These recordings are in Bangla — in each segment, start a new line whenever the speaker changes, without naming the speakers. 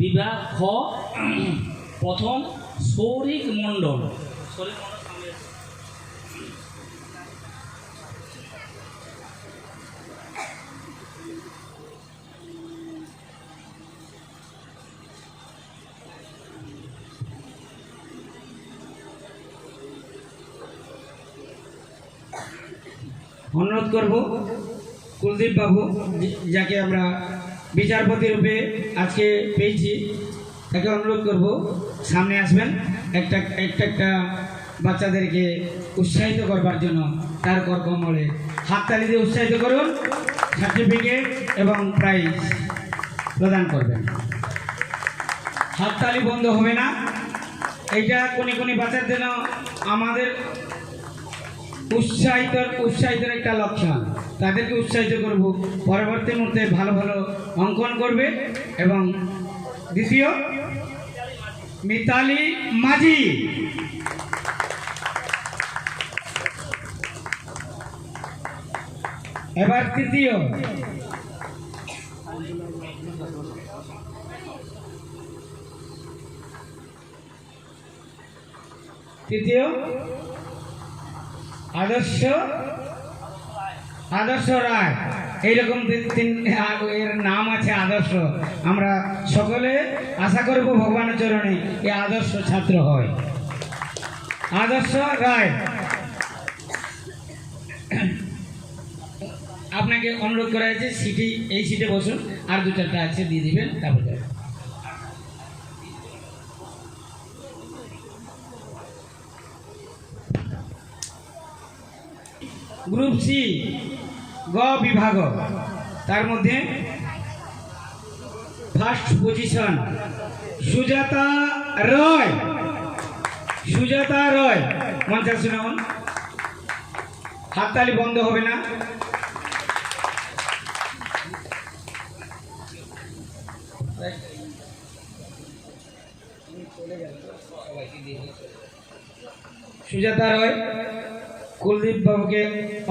বিভাগ খ প্রথম শৌরিক মণ্ডল।
অনুরোধ করব কুলদীপ বাবু যাকে আমরা বিচারপতি রূপে আজকে পেয়েছি। তাকে অনুরোধ করব, সামনে আসবেন। একটা একটা একটা বাচ্চাদেরকে উৎসাহিত করবার জন্য তার কর্কমলে হাততালি দিয়ে উৎসাহিত করুন, সার্টিফিকেট এবং প্রাইজ প্রদান করবেন। হাততালি বন্ধ হবে না। এইটা কোনি কোনি বাচ্চার জন্য আমাদের উৎসাহিত উৎসাহিতের একটা লক্ষণ। তাদেরকে উৎসাহিত করব। পরবর্তী মুহূর্তে ভালো ভালো অঙ্কন করবে এবং দ্বিতীয়, মিতালি মাঝি। এবার তৃতীয় তৃতীয়, আদর্শ আদর্শ রায়। এইরকম তিন- এর নাম আছে আদর্শ। আমরা সকলে আশা করব ভগবানের চরণে এ আদর্শ ছাত্র হয়। আদর্শ রায়। আপনাকে অনুরোধ করা হয়েছে, সিটি, এই সিটে বসুন, আর দু চারটা আছে, দিয়ে দিবেন, তারপর। Group C. গ বিভাগ। তার মধ্যে ফার্স্ট পজিশন সুজাতা রয়। সুজাতা রয়। মঞ্চে শুনুন হাততালি বন্ধ হবে না। সুজাতা রয়। কুলদীপ বাবুকে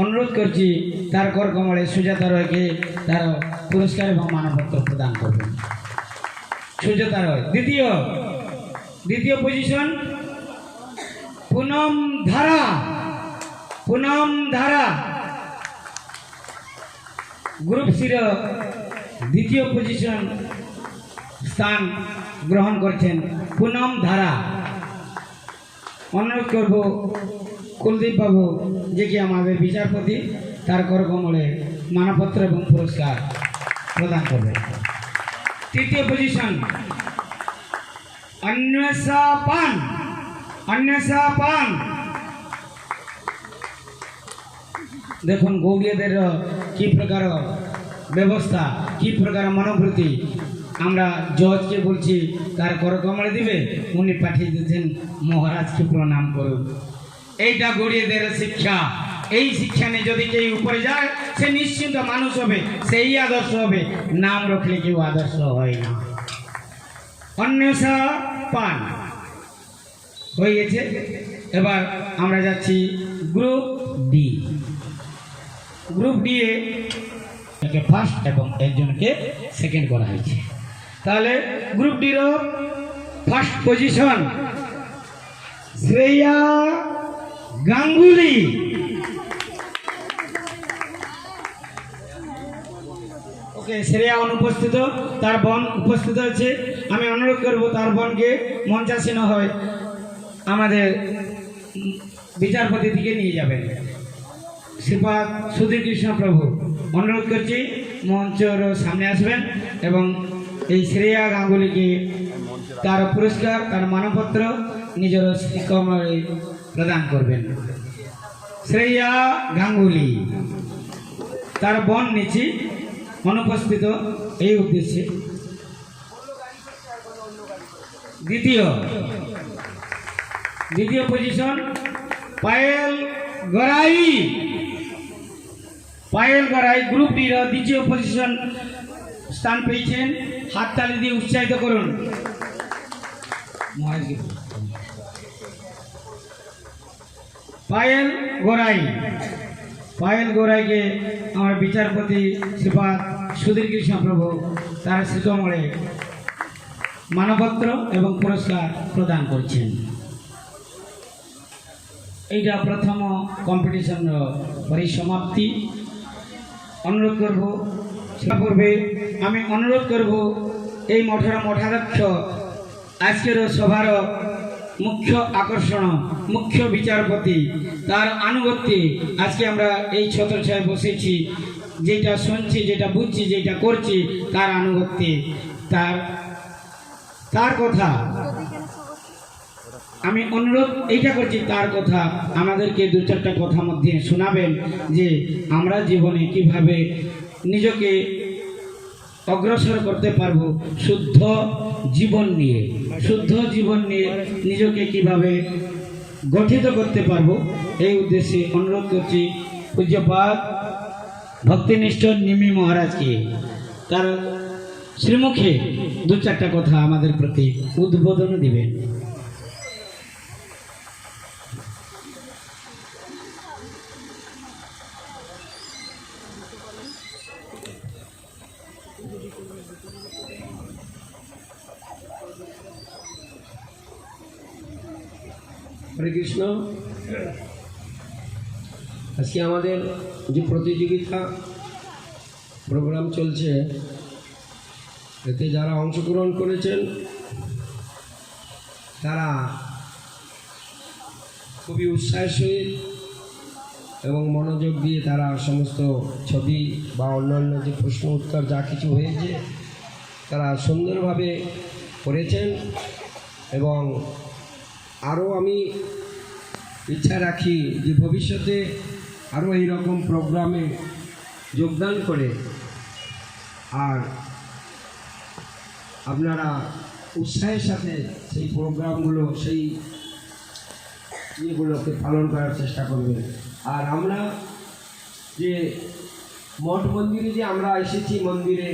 অনুরোধ করছি, তার কর কমলে সুজাতা রয়কে তার পুরস্কার এবং মানপত্র প্রদান করবেন। সুজাতা রয়, দ্বিতীয় দ্বিতীয় পজিশন পুনম ধারা পুনম ধারা গ্রুপ সির দ্বিতীয় পজিশন স্থান গ্রহণ করছেন পুনম ধারা। অনুরোধ করব, কুলদীপ বাবু, যে কি আমাদের বিচারপতি, তার করকমলে মানপত্র এবং পুরস্কার প্রদান করবে। তৃতীয় পজিশন অন্বেষা পান অন্বেষা পান। দেখুন গৌড়িয়াদের কি প্রকার ব্যবস্থা, কি প্রকার মনোবৃত্তি আমরা জজকে বলছি, তার করকমলে দিবে? উনি পাঠিয়ে দিয়েছেন, মহারাজকে প্রণাম করুন এইটা গড়িয়ে গড়িয়েদের শিক্ষা। এই শিক্ষা নিয়ে যদি কেউ উপরে যায়, সে নিশ্চিন্ত মানুষ হবে, সেই আদর্শ হবে। নাম রাখলে কেউ আদর্শ হয় না। অন্বেষা পান। হয়ে গেছে এবার আমরা যাচ্ছি গ্রুপ ডি। গ্রুপ ডি একে ফার্স্ট এবং একজনকে সেকেন্ড করা হয়েছে। তাহলে গ্রুপ ডির first position Shreya Ganguly. Okay Shreya অনুপস্থিত, তার বোন উপস্থিত আছে। আমি অনুরোধ করব তার বোনকে মঞ্চাসীন হয় আমাদের বিচারপতি দিকে নিয়ে যাবেন। শ্রীপাদ সুধীর কৃষ্ণ প্রভু অনুরোধ করছি মঞ্চর সামনে আসবেন এবং এই শ্রেয়া গাঙ্গুলিকে তার পুরস্কার, তার মানপত্র নিজের শিক্ষকময় প্রদান করবেন। শ্রেয়া গাঙ্গুলি, তার বন নিচে অনুপস্থিত এই উদ্দেশ্যে। দ্বিতীয় দ্বিতীয় পজিশন পায়েল গড়াই। পায়েল গড়াই গ্রুপ ডির দ্বিতীয় পজিশন স্থান পেয়েছেন, হাততালি দিয়ে উৎসাহিত করুন। পায়েল গোড়াই। পায়েল গোড়াইকে আমার বিচারপতি শ্রীপাদ সুধীর কৃষ্ণ প্রভু তার শ্রীকমলে মানপত্র এবং পুরস্কার প্রদান করছেন। এইটা প্রথম কম্পিটিশনর পরিসমাপ্তি। অনুরোধ করব পূর্বে আমি অনুরোধ করব এই মঠের মঠাধ্যক্ষ, আজকের সভার মুখ্য আকর্ষণ, মুখ্য বিচারপতি, তার আনুগত্যে আজকে আমরা এই ছত্রছায় বসেছি। যেটা শুনছি, যেটা বুঝছি, যেটা করছি, তার আনুগত্যে। তার তার কথা। আমি অনুরোধ এইটা করছি, তার কথা আমাদেরকে দু চারটা কথা মধ্যে শোনাবেন যে আমরা জীবনে কীভাবে নিজকে অগ্রসর করতে পারব শুদ্ধ জীবন নিয়ে। শুদ্ধ জীবন নিয়ে নিজকে কীভাবে গঠিত করতে পারব, এই উদ্দেশ্যে অনুরোধ করছি পূজ্যপাত ভক্তিনিষ্ঠ নিমি মহারাজকে। তার শ্রীমুখে দু চারটা কথা আমাদের প্রতি উদ্বোধন দিবেন।
হরে কৃষ্ণ। আজকে আমাদের যে প্রতিযোগিতা প্রোগ্রাম চলছে, এতে যারা অংশগ্রহণ করেছেন, তারা খুবই উৎসাহের সহিত এবং মনোযোগ দিয়ে তারা সমস্ত ছবি বা অন্যান্য যে প্রশ্ন উত্তর যা কিছু হয়েছে, তারা সুন্দরভাবে করেছেন এবং আরও আমি ইচ্ছা রাখি যে ভবিষ্যতে আরও এইরকম প্রোগ্রামে যোগদান করে আর আপনারা উৎসাহের সাথে সেই প্রোগ্রামগুলো, সেই ইয়েগুলোকে পালন করার চেষ্টা করবেন। আর আমরা যে মঠ মন্দিরে যে আমরা এসেছি মন্দিরে,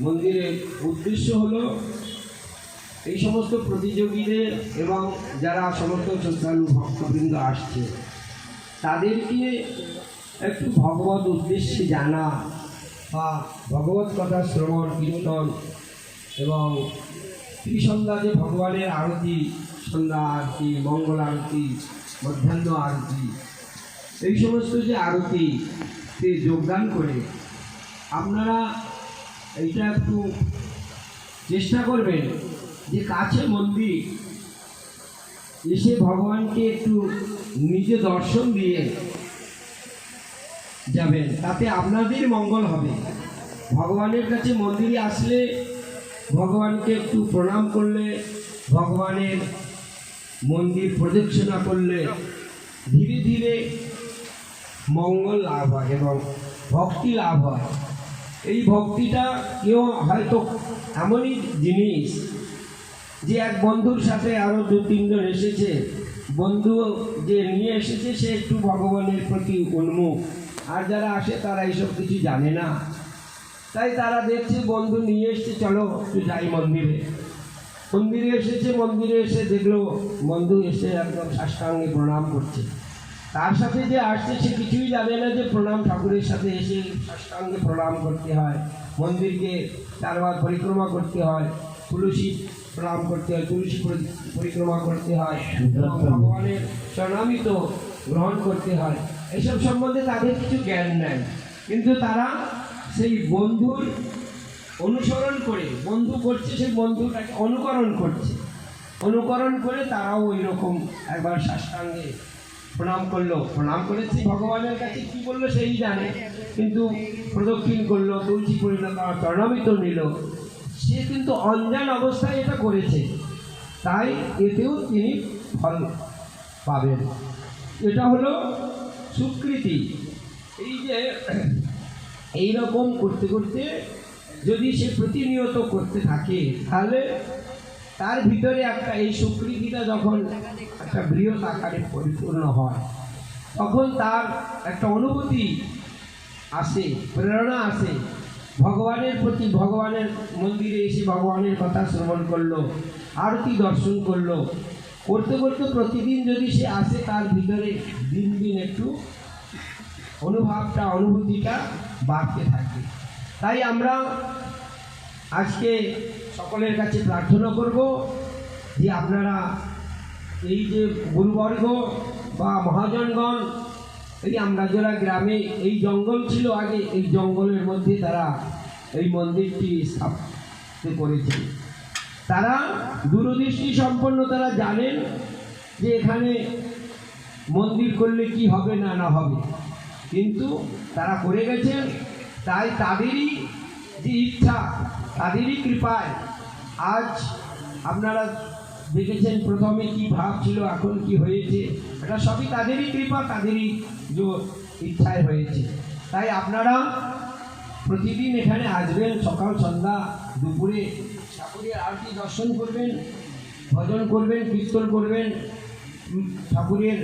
মন্দিরের উদ্দেশ্য হলো এই সমস্ত প্রতিযোগীদের এবং যারা সমস্ত শ্রদ্ধালু ভক্তবৃন্দ আসছে, তাদেরকে একটু ভগবত উদ্দেশ্যে জানা বা ভগবত কথা শ্রবণ, কীর্তন এবং ত্রিসন্ধ্যা যে ভগবানের আরতি, সন্ধ্যা আরতি, মঙ্গল আরতি, মধ্যাহ্ন আরতি, এই সমস্ত যে আরতিতে যোগদান করে, আপনারা এইটা একটু চেষ্টা করবেন। যে কাছে মন্দির এসে ভগবানকে একটু নিজে দর্শন দিয়ে যাবেন, তাতে আপনাদের মঙ্গল হবে। ভগবানের কাছে মন্দিরে আসলে ভগবানকে একটু প্রণাম করলে, ভগবানের মন্দির প্রদক্ষিণা করলে ধীরে ধীরে মঙ্গল লাভ হয় এবং ভক্তি লাভ হয়। এই ভক্তিটা কেউ হয়তো এমনই জিনিস যে এক বন্ধুর সাথে আরও দু, তিনজন এসেছে, বন্ধু যে নিয়ে এসেছে, সে একটু ভগবানের প্রতি উন্মুখ। আর যারা আসে, তারা এইসব কিছু জানে না। তাই তারা দেখছে, বন্ধু নিয়ে এসছে, চলো একটু যাই মন্দিরে। মন্দিরে এসেছে, মন্দিরে এসে দেখল, বন্ধু এসে একদম সাষ্টাঙ্গে প্রণাম করছে। তার সাথে যে আসছে, সে কিছুই জানে না যে প্রণাম ঠাকুরের সাথে এসে সাষ্টাঙ্গে প্রণাম করতে হয়। মন্দিরকে চারবার পরিক্রমা করতে হয়। তুলসী প্রণাম করতে হয় তুলসী পরিক্রমা করতে হয় এবং ভগবানের প্রণামিত গ্রহণ করতে হয়। এসব সম্বন্ধে তাদের কিছু জ্ঞান নেই। কিন্তু তারা সেই বন্ধুর অনুসরণ করে বন্ধু করছে সেই বন্ধুটাকে অনুকরণ করছে। অনুকরণ করে তারাও ওই রকম একবার সাষ্টাঙ্গে প্রণাম করল। প্রণাম করেছে ভগবানের কাছে কি বলল সেই জানে কিন্তু প্রদক্ষিণ করল তুলসী পরিণতা প্রণামিত নিল। সে কিন্তু অঞ্জান অবস্থায় এটা করেছে। তাই এতেও তিনি ফল পাবেন। এটা হলো স্বীকৃতি এই যে এই রকম করতে করতে যদি সে প্রতিনিয়ত করতে থাকে, তাহলে তার ভিতরে একটা এই স্বীকৃতিটা যখন একটা বৃহৎ আকারে পরিপূর্ণ হয়, তখন তার একটা অনুভূতি আসে, প্রেরণা আসে। ভগবানের প্রতি ভগবানের মন্দিরে এসে ভগবানের কথা শ্রবণ করল, আরতি দর্শন করল। করতে করতে প্রতিদিন যদি সে আসে, তার ভিতরে দিন দিন একটু অনুভবটা, অনুভূতিটা বাড়তে থাকে। তাই আমরা আজকে সকলের কাছে প্রার্থনা করব যে আপনারা এই যে গুরুবর্গ বা মহাজনগণ এই আমরাজোড়া গ্রামে এই জঙ্গল ছিল আগে, এই জঙ্গলের মধ্যে তারা এই মন্দিরটি স্থাপিত করেছে। তারা দূরদৃষ্টি সম্পন্ন তারা জানেন যে এখানে মন্দির করলে কি হবে না না হবে। কিন্তু তারা করে গেছেন, তাই তাদেরই যে ইচ্ছা, তাদেরই কৃপায় আজ আপনারা দেখেছেন প্রথমে কি ভাব ছিল, এখন কি হয়েছে? এটা সবই তাদেরই কৃপা, তাদেরই যে ইচ্ছায় হয়েছে। তাই আপনারা প্রতিদিন এখানে আসবেন, সকাল, সন্ধ্যা, দুপুরে। ঠাকুরের আরতি দর্শন করবেন, ভজন করবেন, কীর্তন করবেন ঠাকুরের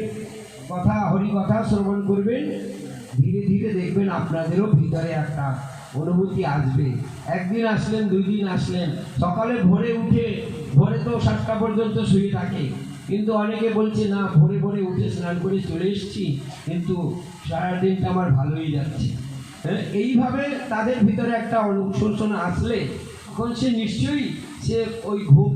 কথা হরি কথা শ্রবণ করবেন। ধীরে ধীরে দেখবেন আপনাদেরও ভিতরে একটা অনুভূতি আসবে। একদিন আসলেন, দুই দিন আসলেন। সকালে ভোরে উঠে ভোরে তো সাতটা পর্যন্ত শুয়ে থাকে। কিন্তু অনেকে বলছে না ভোরে ভোরে উঠে স্নান করে চলে এসেছি কিন্তু সারাদিনটা আমার ভালোই যাচ্ছে। হ্যাঁ, এইভাবে তাদের ভিতরে একটা অনুশোচনা আসলে তখন সে নিশ্চয়ই সে ওই ঘুম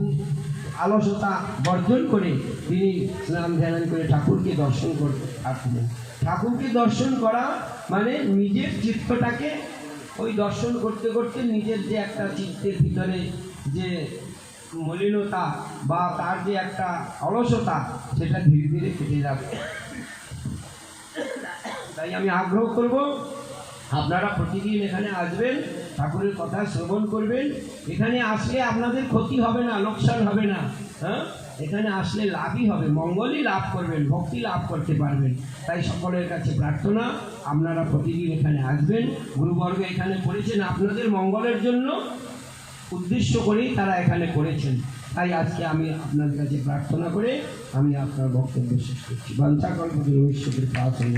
আলসতা বর্জন করে তিনি স্নান ধ্যান করে ঠাকুরকে দর্শন করতে থাকবেন ঠাকুরকে দর্শন করা মানে নিজের চিত্তটাকে ওই দর্শন করতে করতে নিজের যে একটা চিত্তের ভিতরে যে মলিনতা বা তার যে একটা অলসতা, সেটা ধীরে ধীরে কেটে যাবে। তাই আমি আগ্রহ করব, আপনারা প্রতিদিন এখানে আসবেন, ঠাকুরের কথা শ্রবণ করবেন। এখানে আসলে আপনাদের ক্ষতি হবে না, লোকসান হবে না হ্যাঁ? এখানে আসলে লাভই হবে, মঙ্গলই লাভ করবেন, ভক্তি লাভ করতে পারবেন। তাই সকলের কাছে প্রার্থনা, আপনারা প্রতিদিন এখানে আসবেন। গুরুবর্গ এখানে করেছেন আপনাদের মঙ্গলের জন্য উদ্দেশ্য করেই তারা এখানে করেছেন। তাই আজকে আমি আপনাদের কাছে প্রার্থনা করে আমি আপনার বক্তব্য শেষ করছি। বাঞ্ছা কল্প ঈশ্বরের প্রার্থনা